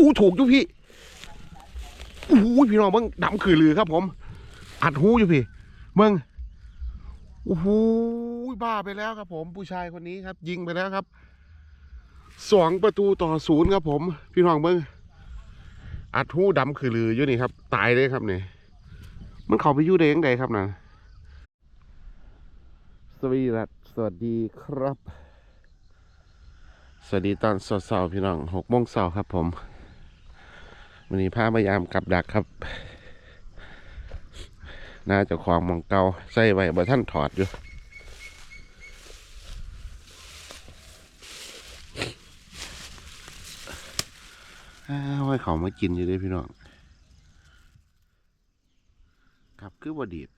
อู้ถูกอยู่พี่อู้พี่น้องเบิ้งดำคือลือครับ ผม อัดหูอยู่พี่เบิ้งโอ้โหบ้าไปแล้วครับ ผมผู้ชายคนนี้ครับ ยิงไปแล้วครับสองประตูต่อศูนย์ครับผม พี่น้องเบิ้งอัดหูดำคือลืออยู่นี่ครับ ตายเลยครับเนี่ยมันเข้าไปอยู่ได้ยังไงครับนะสวัสดีครับสวัสดีครับ สวัสดีตอนเสาร์ๆพี่น้องหกโมงเสาร์ครับผม วันนี้พามายามกับดักครับน่าจะของมองเกาใส่ไว้บ่ท่านถอดอยู่อ้าวให้เขามากินอยู่ด้วยพี่น้องครับคือบอดีด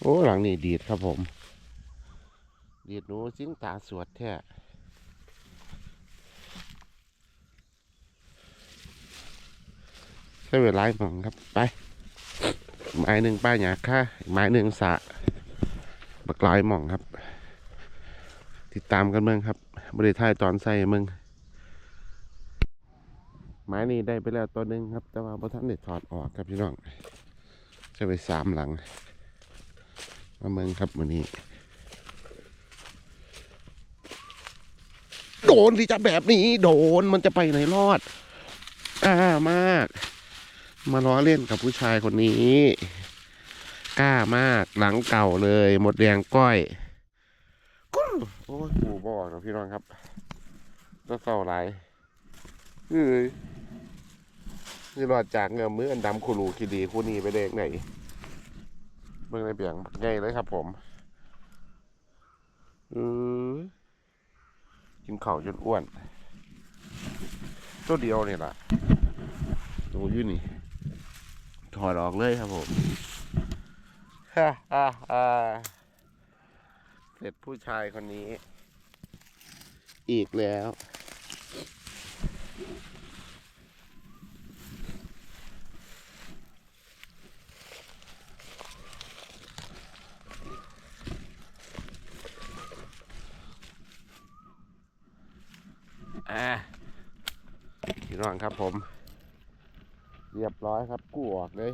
โอ้ หลังนี่ดีดครับผม เดีดหนูสิ้นตาสวดแท้ใช้เวลาหมองครับไปไม้หนึ่งป้าหยาค่าไม้หนึ่งสะบักลายหม่องครับ ติดตามกันเมืองครับบริท้ายตอนใส่เมืองไม้นี้ได้ไปแล้วตัวหนึ่งครับ แต่ว่าพอท่านได้ถอดออกครับพี่น้องจะไปสามหลังมาเมืองครับวันนี้ โดนทีจะแบบนี้ โดนมันจะไปไหนรอด อ่ามาก มาล้อเล่นกับผู้ชายคนนี้ กล้ามากหลังเก่าเลย หมดแดงก้อยโอ้ยปูบอกนะพี่น้องครับก็เศร้าไรเอ้ยนี่รอดจากเงือมืออันดำคูรูคีดีคู่นี้ไปเด็กไหนเบิ่งในเปียงไงเลยครับผมเออ กินข้าวจนอ้วน ตัวเดียวนี่ล่ะตัวอยืนนี่ ถอดออกเลยครับผมฮ่าฮ่าฮ่าเสร็จผู้ชายคนนี้ อีกแล้ว อ่าพี่น้องครับผม เรียบร้อยครับกู้ออกเลย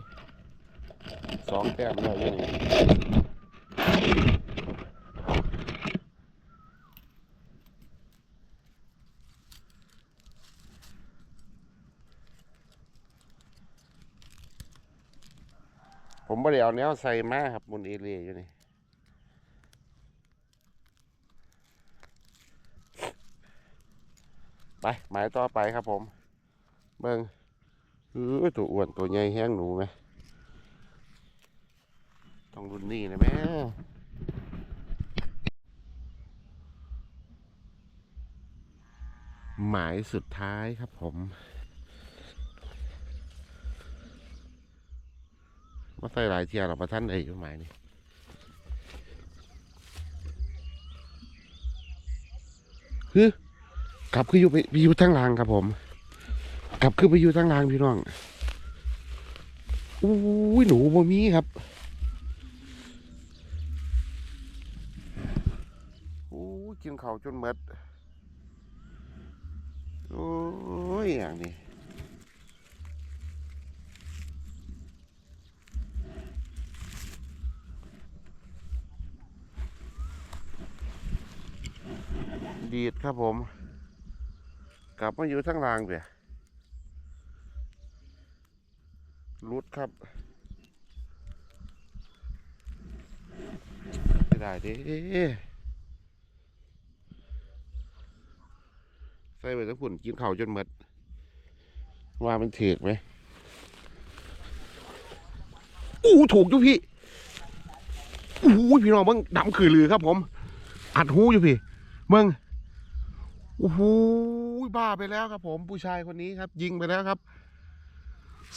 สองแต้มเลยอยู่นี่ผมบ่ได้เอาแนวใส่มาครับบนเอเรียอยู่นี่ ไปหมายต่อไปครับผม เบิ่งเออตัวอ้วนตัวใหญ่แห้งหนูไหมต้องรุ่นนี้นะแม่หมายสุดท้ายครับผม มาใส่หลายเทียหรอประท่านเอ้ยหมายนี่ฮึ กลับคืออยู่ไปอยู่ทั้งรางครับผม กลับคือไปอยู่ทั้งรางพี่น้องอู้ยหนูบ่มีครับโอ้กินข้าจนหมดโอ้ยอย่างนี้ดีดครับผม กลับมาอยู่ทั้งรางเปียรุดครับไม่ได้ดิใส่ไปทั้งผุ่นกินข้าจนหมดว่ามันถือกไหมอู้ถูกอยู่พี่อู้พี่น้องเบิ้งดำคือลือครับผม อัดหูอยู่พี่เบิ้งโอ้โหบ้าไปแล้วครับผมผู้ชายคนนี้ครับ ยิงไปแล้วครับ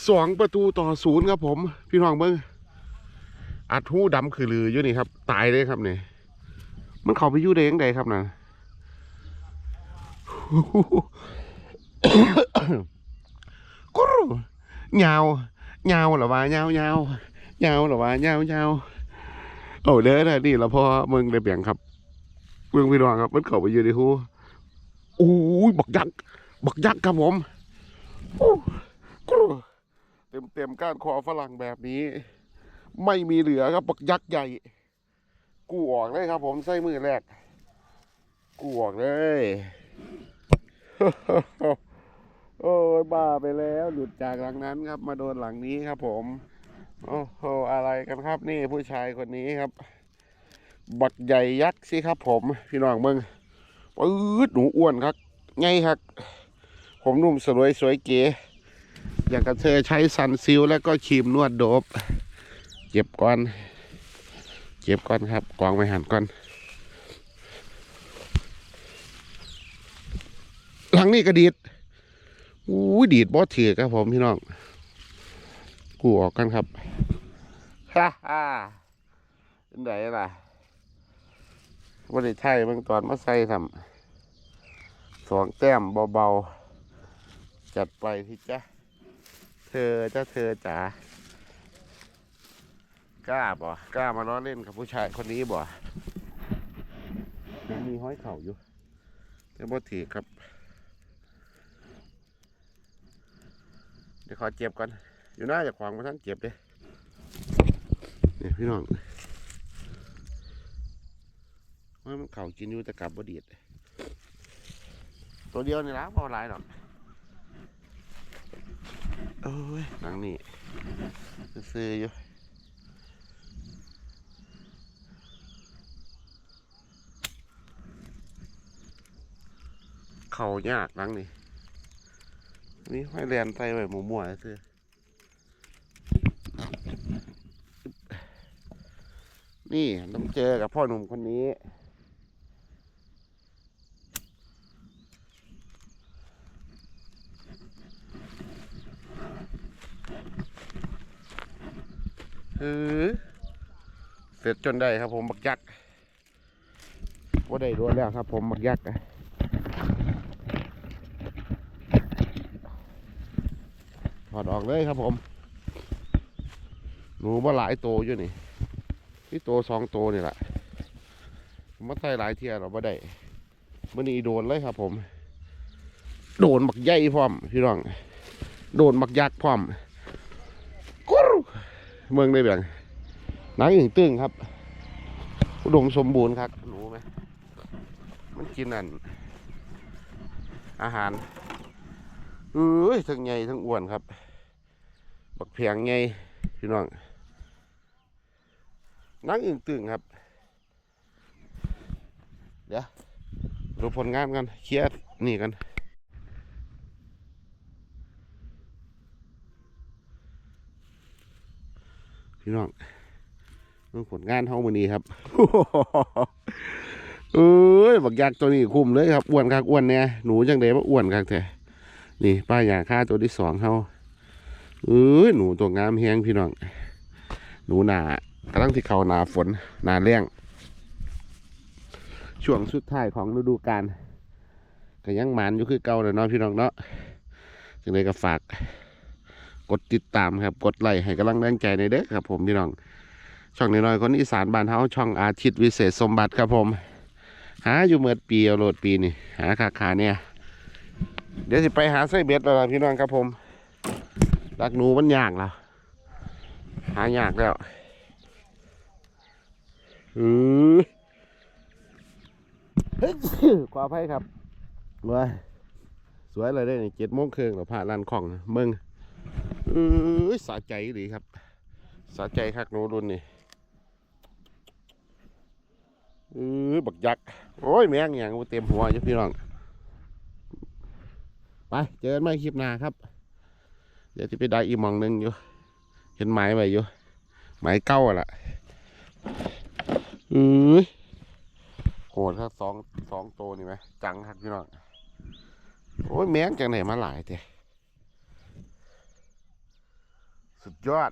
สองประตูต่อศูนย์ครับผม พี่น้องเบิ้งอัดหู้ดำคือลืออยู่นี่ครับ ตายเลยครับเนี่ยมันเขาไปยู่ได้ยังไงครับนะกุรูยาวยาวหรอวะยาวยาวยาวหรอวะยาวยาวเอาเด้อนะนี่แล้วพ่อมึงได้เบี่ยงครับเมืองพี่น้องครับ มันเขาไปอยู่ในหู้ โอ้ยบักยักษ์บักยักษ์ครับผมเต็มเต็มก้านคอฝรั่งแบบนี้ ไม่มีเหลือครับบักยักษ์ใหญ่ กูออกเลยครับ ผมใส่มือแรกกูออกเลยโอ้ยบ้าไปแล้วหลุดจากหลังนั้นครับ มาโดนหลังนี้ครับ ผมโอ้โหอะไรกันครับ นี่ผู้ชายคนนี้ครับ บักใหญ่ยักษ์สิครับ ผม พี่น้องเมือง ปื๊ดหนูอ้วนครับไงครับ ผมนุ่มสวยสวยเก๋อยากกับเธอใช้ซันซิลแล้วก็ครีมนวดโดบเจ็บก่อนเจ็บก่อนครับกองไปหันก่อน หลังนี้ก็ดีดอู้ยดีดบอสถือครับผมพี่น้อง กูออกกันครับฮ่าฮ่าเป็นไงล่ะ วันนี้ใช่บางตอนมาใส่ทำสองแต้มเบาๆ จัดไปที่จ้ะเธอจ้าเธอจ๋ากล้าบ่กล้ามาล้อเล่นกับผู้ชายคนนี้บ่ยังมีห้อยเข่าอยู่แต่บ่ถือครับ เดี๋ยวขอเจ็บก่อน อยู่หน้าจากขวางมาทั้งเจ็บเลยเนี่ยพี่น้องว่ามัน เข่ากินอยู่แต่กลับบ่ดีดตัวเดียวนี่ละพอหลายหรอกโอ้ยหนังนี่ซื้ออยู่เข่ายากหนังนี่นี่ห้อยแลนใส่ไว้หมูมั่วๆซื้อนี่ต้องเจอกับพ่อหนุ่มคนนี้ เออเสร็จจนได้ครับผมบักยักษ์ว่าได้ด้วยแล้วครับ ผมบักยักษ์ถอดออกเลยครับผม หนูว่าหลายโตอยู่นี่นี่โตสองโตนี่แหละมาใส่หลายเทียเราไม่ได้มันนี่โดนเลยครับผม โดนบักใหญ่พร้อม พี่น้อง โดนบักยักษ์พร้อม เมืองได้เบียงหนังอึ่งตึงครับ อุดมสมบูรณ์ครับหนูไหมมันกินนั่นอาหารเอ้ยทั้งใหญ่ทั้งอ้วนครับ บักเพียงใหญ่พี่น้องนั่งอึ่งตึงครับ เดี๋ยวดูผลงานกันเคลียร์นี่กัน พี่น้องดูผลงานเฮามือนี้ครับเอ้ยบักยักษ์ตัวนี้คุ้มเลยครับอ้วนคักอ้วนเนี่ยหนูจังเดว่าอ้วนคักแท้นี่ป้าอยางค่าตัวที่สองเขาเอ้ยหนูตัวงามแฮงพี่น้องหนูหนากำลังที่เขาหนาฝนหนาแรงช่วงสุดท้ายของฤดูกาลก็ยังหมานอยู่คือเก่าเลยเนาะพี่น้องเนาะจึงเลยก็ฝาก กดติดตามครับ กดไลค์ให้กำลังแรงใจในเด้อครับผมพี่น้อง ช่องน้อยๆคนอีสานบ้านเฮาช่องอาทิตย์วิเศษสมบัติครับผม หาอยู่เมื่อปีเอาโหลดปีนี่หาขาขาเนี่ย เดี๋ยวสิไปหาไส้เบ็ดแล้วล่ะพี่น้องครับผมดักหนูมันยากแล้วหายากแล้วอือเฮ้ยขวาไพ่ครับว้ยสวยเลยได้นี่เจ็ดโมงครึ่งเราผ่าลานของเมือง อือสะใจดีครับ สะใจคักหนูรุ่นนี่อือบักยักษ์โอ้ย แมงอย่างเต็มหัวอยู่พี่น้อง ไปเจอกันใหม่คลิปหน้าครับ เดี๋ยวจะไปได้อีมองหนึ่งอยู่ เห็นไม้ไว้อยู่ไม้เก้าอะล่ะอือโหดครับสองสองตัวนี่ไหมจังครับพี่น้องโอ้ยแมงจังไหนมาหลายเตะ สุดยอด